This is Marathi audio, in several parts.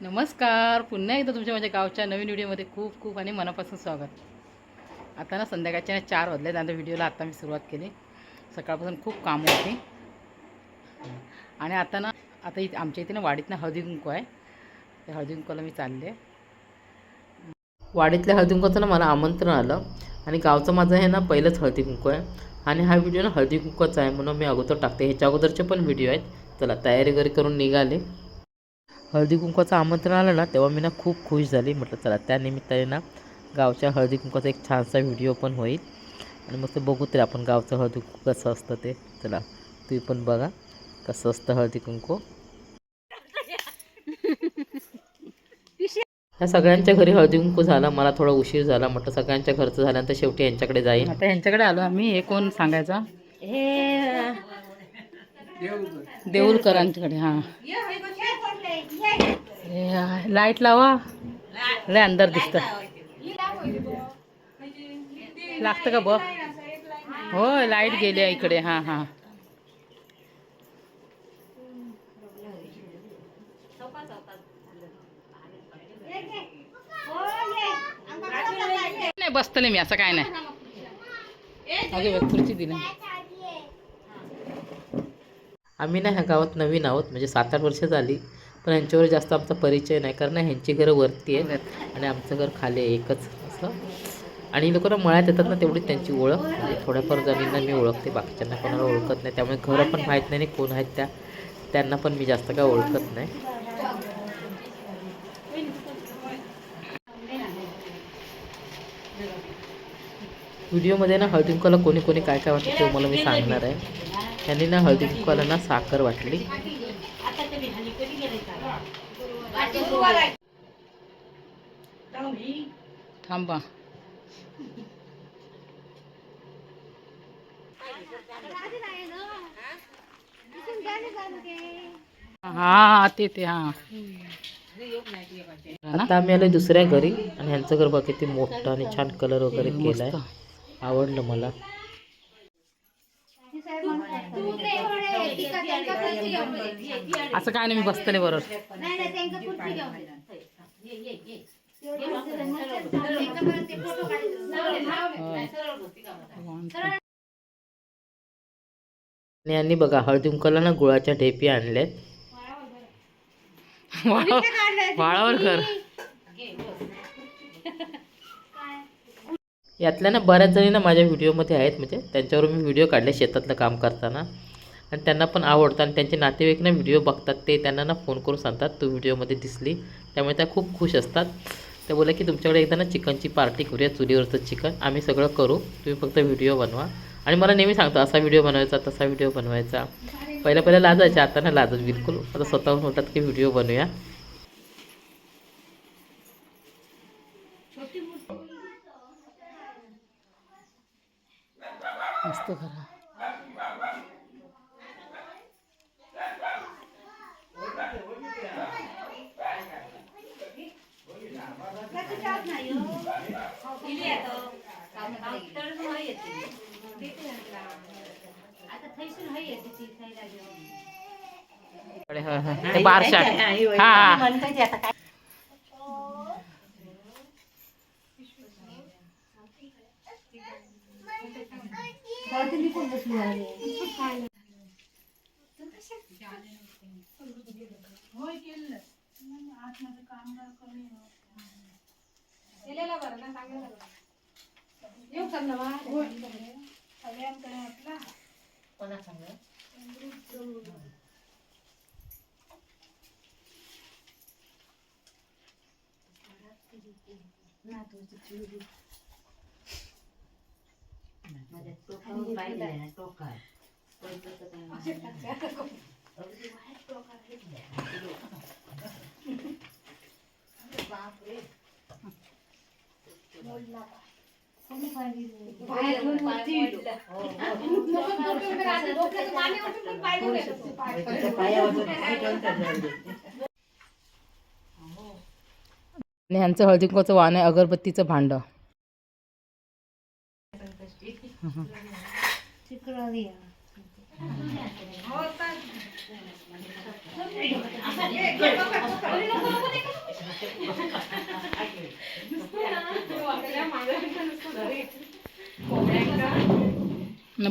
नमस्कार. पुन्हा एकदा तुमच्या माझ्या गावच्या नवीन व्हिडिओमध्ये खूप खूप आणि मनापासून स्वागत. आता ना संध्याकाळच्या ना चार वाजले त्यानंतर व्हिडिओला आता मी सुरुवात केली. सकाळपासून खूप काम होती. आणि आता ना आता इथे आमच्या इथे ना वाडीत ना हळदीकुंकू आहे. त्या हळदीकुंकूला मी चालले. वाडीतल्या हळदीकुंकूचं ना मला आमंत्रण आलं. आणि गावचं माझं हे ना पहिलंच हळदीकुंकू आहे. आणि हा व्हिडिओ ना हळदीकुंकूचा आहे म्हणून मी अगोदर टाकते. ह्याच्या अगोदरचे पण व्हिडिओ आहेत. चला तयारी वगैरे करून निघाले. हळदी कुंकवाचं आमंत्रण आलं ना तेव्हा मी ना खूप खुश झाली. म्हटलं चला त्या निमित्ताने ना गावच्या हळदी कुंकवाचा एक छानसा व्हिडिओ पण होईल. आणि मस्त बघू तरी आपण गावचं हळदी कुंकू कसं असतं ते. चला तुम्ही पण बघा कसं असतं हळदी कुंकू. ह्या सगळ्यांच्या घरी हळदी कुंकू झाला मला थोडा उशीर झाला. म्हटलं सगळ्यांच्या घरचं झाल्यानंतर शेवटी यांच्याकडे जाईल आता यांच्याकडे आलो आम्ही हे कोण सांगायचा? हे देऊलकरांच्याकडे हां. हे लाइट लावा. लय अंदर दिसतं लागतं का बघ? हो लाइट गेली आहे इकडे हां हां. नाही बसतले मी असं काय नाही. अगे बघ खुर्ची दिली. आम्ही ना ह्या गावात नवीन आहोत म्हणजे सात आठ वर्ष झाली पण ह्यांच्यावर जास्त आमचा परिचय नाही. कारण ह्यांची घरं वरती आहेत आणि आमचं घर खाली आहे एकच असं. आणि लोकांना मळ्यात येतात ना तेवढी त्यांची ओळख. म्हणजे थोड्याफार जणींना मी ओळखते बाकीच्यांना कोणाला ओळखत नाही. त्यामुळे घरं पण माहीत नाही आणि कोण आहेत त्या त्यांना पण मी जास्त काय ओळखत नाही. व्हिडिओमध्ये ना हळदी कोणी कोणी काय काय वाटतं ते मला मी सांगणार आहे. त्यांनी ना हळदी कुंकवाला ना साखर वाटली. थांबा. हा ते ते हा. आता आम्ही आलो दुसऱ्या घरी आणि ह्यांचं घर बघ किती मोठं आणि छान कलर वगैरे केलाय. आवडलं मला. असं काय नाही मी बसतले बरोबर. यांनी बघा हळदी कुंकवाला ना गुळाच्या ढेपी आणल्यात. वाळावर कर. यातल्या ना बऱ्याच जणी ना माझ्या व्हिडिओमध्ये आहेत म्हणजे त्यांच्यावर मी व्हिडिओ काढले शेतातलं काम करताना. आणि त्यांना पण आवडतं आणि त्यांचे नातेवाईक ना व्हिडिओ बघतात ते त्यांना ना फोन करून सांगतात तू व्हिडिओमध्ये दिसली. त्यामुळे त्या खूप खुश असतात. ते बोला की तुमच्याकडे एकदा ना चिकनची पार्टी करूया चुलीवरचं चिकन. आम्ही सगळं करू. तुम्ही फक्त व्हिडिओ बनवा. आणि मला नेहमी सांगतो असा व्हिडिओ बनवायचा तसा व्हिडिओ बनवायचा. पहिल्या पहिल्या लाजायच्या आता ना लाजत बिलकुल. आता स्वतःहून म्हणतात की व्हिडिओ बनवूया मस्त खरा बारशा हा हा. कोणासंग माझ्या टोकावर पाहिजे टोका बापरे आणि ह्यांचं हळदी वाण आहे अगरबत्तीचं भांड.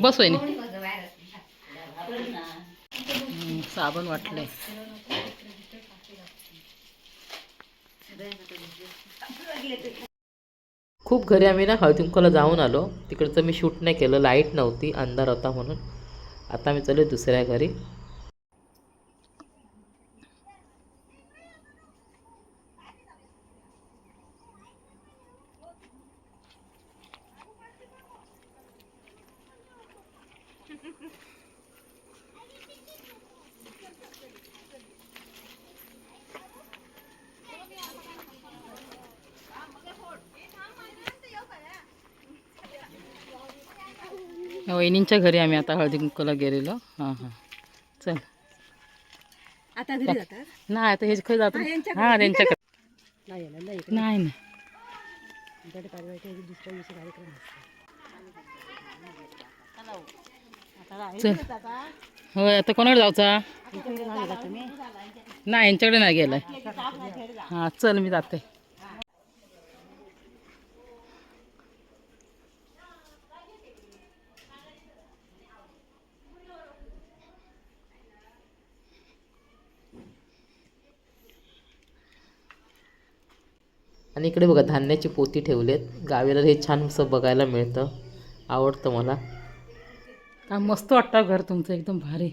बस होईन साबण वाटलंय खूप घरी आम्ही ना हळदिंकोला जाऊन आलो. तिकडचं मी शूट नाही केलं लाइट नव्हती अंधार होता म्हणून. आता मी चालू दुसऱ्या घरी. वहिनींच्या घरी आम्ही आता हळदी कुंकूला गेलेलो. हां हां. चल. आता घरी जातात? नाही आता हे खरं जातो हां त्यांच्याकडे नाही नाही चल. होय आता कोणाकडे जायचा नाही यांच्याकडे नाही गेलाय. हां चल मी जाते. इकडे बघा धान्याची पोती ठेवलेत. गावीला हे छान असं बघायला मिळतं. आवडतं मला. का मस्त वाटतं घर तुमचं एकदम भारी.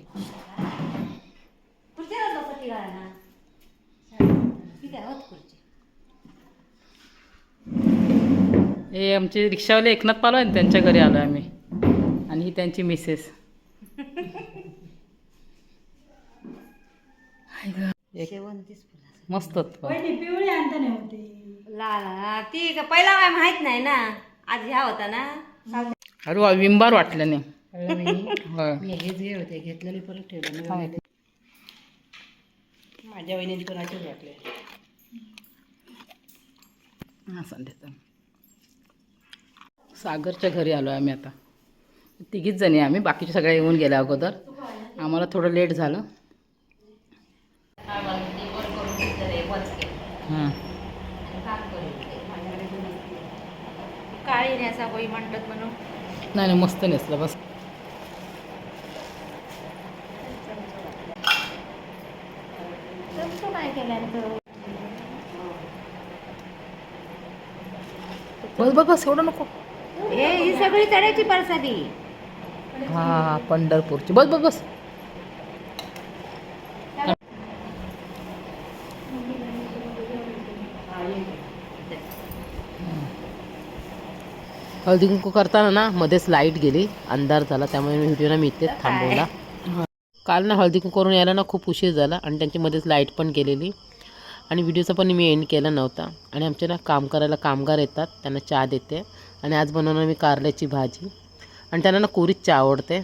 हे आमचे रिक्षावाले एकनाथ पालो आहे ना त्यांच्या घरी आलो आम्ही. आणि ही त्यांची मिसेस एक- मस्तच पण. ती का पहिला काय माहीत नाही ना. आज ह्या होता ना. अरे वा विंबार वाटल्याने होय. हेच घे होते घेतलेले परत ठेवले माझ्या वहिनी वाटले हा संध्याचा सागरच्या घरी आलो आहे आम्ही आता. तिघीच जणी आम्ही. बाकीचे सगळे येऊन गेल्या अगोदर. आम्हाला थोडं लेट झालं. काळी न्यासा कोई म्हणतात म्हणून. नाही नाही मस्त नेसलं बस. काय केलं बस बस बस एवढं नको. हे ही सगळी तड्याची परसादी. हा पंढरपूरची. बस बस बस. हळदी कुंकू करताना ना मध्येच लाइट गेली अंधार झाला त्यामुळे मी व्हिडिओ ना मी इथेच थांबवला. काल ना हळदी कुंकू करून यायला ना खूप उशीर झाला आणि त्यांची मध्येच लाइट पण गेलेली. आणि व्हिडिओचा पण मी एंड केला नव्हता. आणि आमच्या ना काम करायला कामगार येतात त्यांना चहा देते. आणि आज बनवणार मी कारल्याची भाजी. आणि त्यांना ना कोरीच चहा आवडते.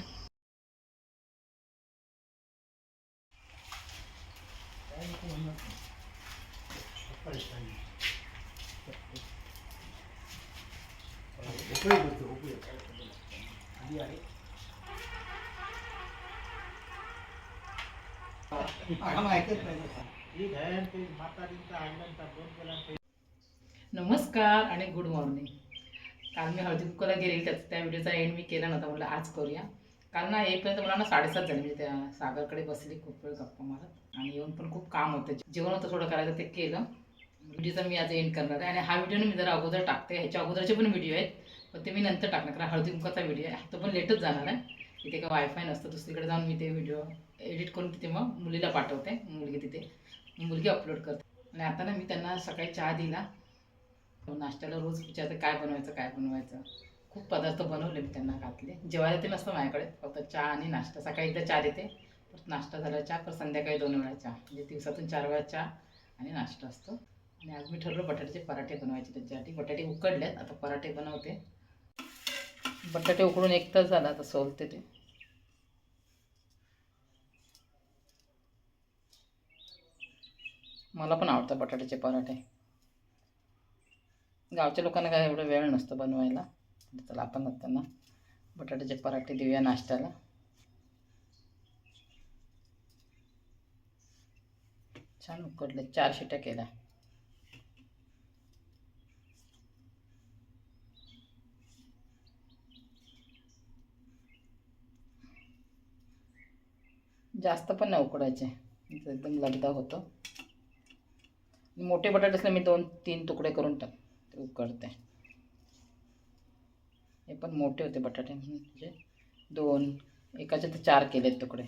नमस्कार आणि गुड मॉर्निंग काल मी हळदी कुक्कला गेलेली त्याच त्या व्हिडिओचा एंड मी केला नव्हता म्हटलं आज करूया. काल ना येईपर्यंत मला ना साडेसात झाले म्हणजे त्या सागरकडे बसली खूप वेळ गप्पा मारत. आणि येऊन पण खूप काम होतं. जेवण होतं थोडं करायचं ते केलं. व्हिडिओचा मी आज एंड करणार आहे. आणि हा व्हिडिओ मी जरा अगोदर टाकते. ह्याच्या अगोदरचे पण व्हिडिओ आहेत. पण ते मी नंतर टाकणार कारण हळदी कुंकाचा व्हिडिओ आहे. तो पण लेटच जाणार आहे. तिथे काय वायफाय नसतं दुसरीकडे जाऊन मी ते व्हिडिओ एडिट करून तिथे मग मुलीला पाठवते मुलगी तिथे. मुलगी अपलोड करते. आणि आता ना मी त्यांना सकाळी चहा दिला. नाश्त्याला रोज विचारते काय बनवायचं काय बनवायचं? खूप पदार्थ बनवले मी त्यांना घातले. जेवायला ते नसतं माझ्याकडे फक्त चहा आणि नाश्ता. सकाळी एकदा चहा देते परत नाश्ता झाला चहा परत संध्याकाळी दोन वेळा चहा. म्हणजे दिवसातून चार वेळा चहा आणि नाश्ता असतो. आणि आज मी ठरलो बटाट्याचे पराठे बनवायचे त्याच्यासाठी. बटाटे उकडलेत आता पराठे बनवते. बटाटे उकडून एक तास झाला आता सोलते ते. मला पण आवडतं बटाट्याचे पराठे. गावच्या लोकांना काय एवढं वेळ नसतो बनवायला. चला आपण त्यांना बटाट्याचे पराठे देऊया नाश्त्याला. छान उकडले चार शिट्या केल्या. जास्त पण नाही उकडायचे. एकदम लगदा होतो. मोठे बटाटे असले मी दोन तीन तुकडे करून टाक ते उकडते. हे पण मोठे होते बटाटे. म्हणजे दोन एकाचे तर चार केलेत तुकडे.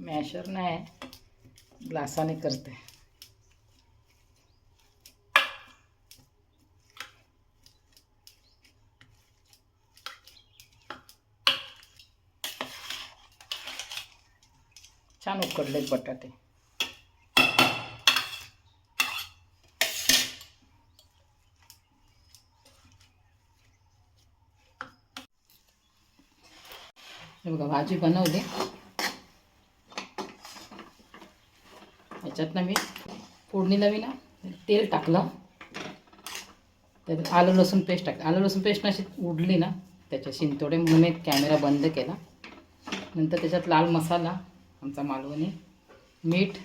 मॅशर नाही ग्लासाने करते छान उकडलेत बटाटे. हे बघा भाजी बनवली. याच्यातनं मी फोडणीला मी ना तेल टाकलं. त्यात आलं लसूण पेस्ट टाकलं. आलं लसूण पेस्ट अशी उडली ना त्याच्या शिंतोडे म्हणून एक कॅमेरा बंद केला. नंतर त्याच्यात लाल मसाला आमचा मालवणी मीठ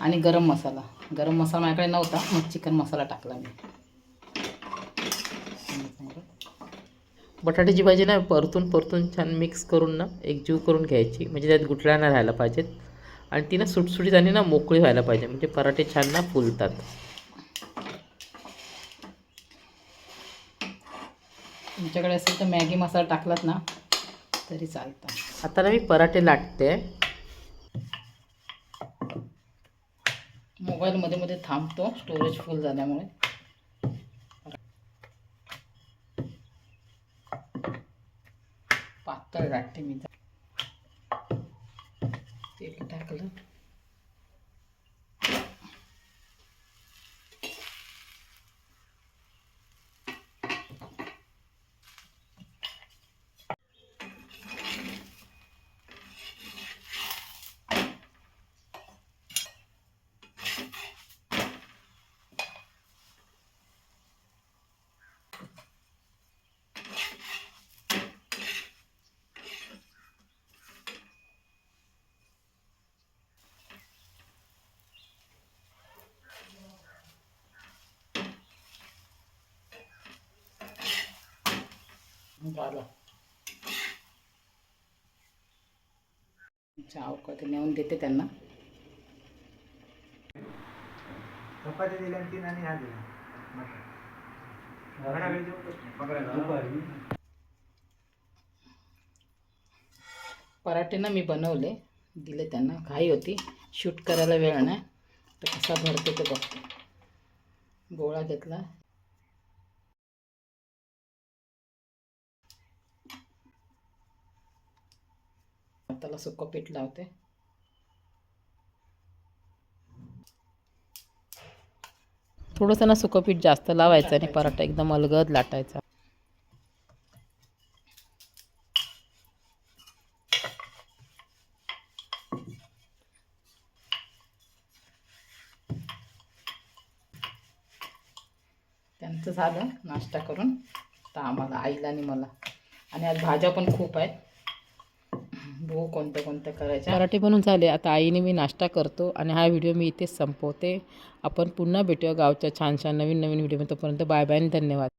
आणि गरम मसाला. गरम मसाला माझ्याकडे नव्हता मग चिकन मसाला टाकला मी. बटाट्याची भाजी ना परतून परतून छान मिक्स करून ना एकजीव करून घ्यायची. म्हणजे त्यात गुठळ्या नाही राहायला पाहिजेत. आणि ती ना सुटसुटीत आणि ना मोकळी व्हायला पाहिजे. म्हणजे पराठे छान ना फुलतात. तुमच्याकडे असेल तर मॅगी मसाला टाकलात ना तरी चालतं. आता ना मी पराठे लाटते. मोबाईल मध्ये मध्ये थांबतो. स्टोरेज फुल झाल्यामुळे. पातळ गाठते मी ते टाकलं. झालं चाव कधी नेऊन देते त्यांना चपाती दिल्या आणि तीन आणि नाही. पकडायला. पराठे ना मी बनवले दिले त्यांना घाई होती शूट करायला वेळ नाही तर कसा भरते ते बघते गोळा घेतला. हाताला सुकं पीठ लावते. थोडंसं ना सुकं पीठ जास्त लावायचं आणि पराठा एकदम अलगद लाटायचा. त्यांचं झालं नाश्ता करून. तर आम्हाला आईला आणि मला. आणि आज भाज्या पण खूप आहेत. हो, बघू कोणत्या कोणत्या करायच्या पराठे बनून झाले आता आईने मी नाश्ता करतो आणि हा व्हिडिओ मी इथेच संपवते. आपण पुन्हा भेटूया गावच्या छान छान नवीन नवीन व्हिडिओ तोपर्यंत बाय बाय आणि धन्यवाद.